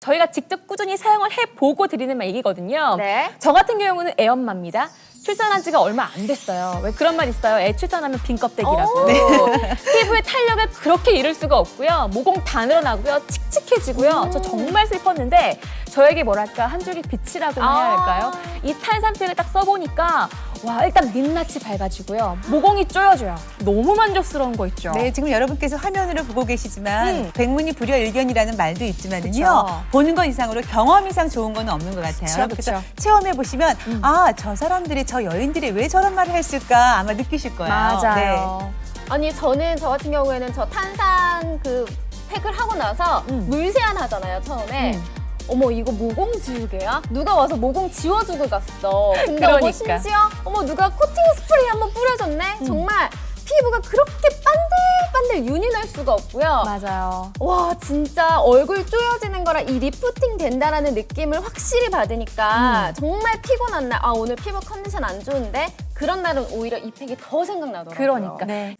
저희가 직접 꾸준히 사용을 해보고 드리는 얘기거든요. 네. 저 같은 경우는 애엄마입니다. 출산한 지가 얼마 안 됐어요. 왜 그런 말 있어요? 애 출산하면 빈 껍데기라고. 오. 피부의 탄력을 그렇게 잃을 수가 없고요. 모공 다 늘어나고요. 칙칙해지고요. 음. 저 정말 슬펐는데 저에게 뭐랄까 한 줄기 빛이라고 해야 아. 할까요? 이 탄산팩을 딱 써보니까 와 일단 민낯이 밝아지고요. 모공이 쪼여져요. 너무 만족스러운 거 있죠. 네, 지금 여러분께서 화면으로 보고 계시지만 음. 백문이 불여일견이라는 말도 있지만은요. 그쵸. 보는 것 이상으로 경험 이상 좋은 건 없는 것 같아요. 그쵸, 그쵸. 체험해 보시면 음. 아, 저 사람들이 저 여인들이 왜 저런 말을 했을까 아마 느끼실 거예요. 네. 맞아요. 아니 저는 저 같은 경우에는 저 탄산 그 팩을 하고 나서 음. 물세안 하잖아요 처음에. 음. 어머 이거 모공 지우개야? 누가 와서 모공 지워주고 갔어. 근데 어머 그러니까. 심지어 어머 누가 코팅 스프레이 한번 뿌려줬네. 음. 정말 피부가 그렇게 반들반들 윤이 날 수가 없고요. 맞아요. 와 진짜 얼굴 쪼여지는 거랑 이 리프팅 된다라는 느낌을 확실히 받으니까 음. 정말 피곤한 날 아 오늘 피부 컨디션 안 좋은데 그런 날은 오히려 이 팩이 더 생각나더라고요. 그러니까. 네.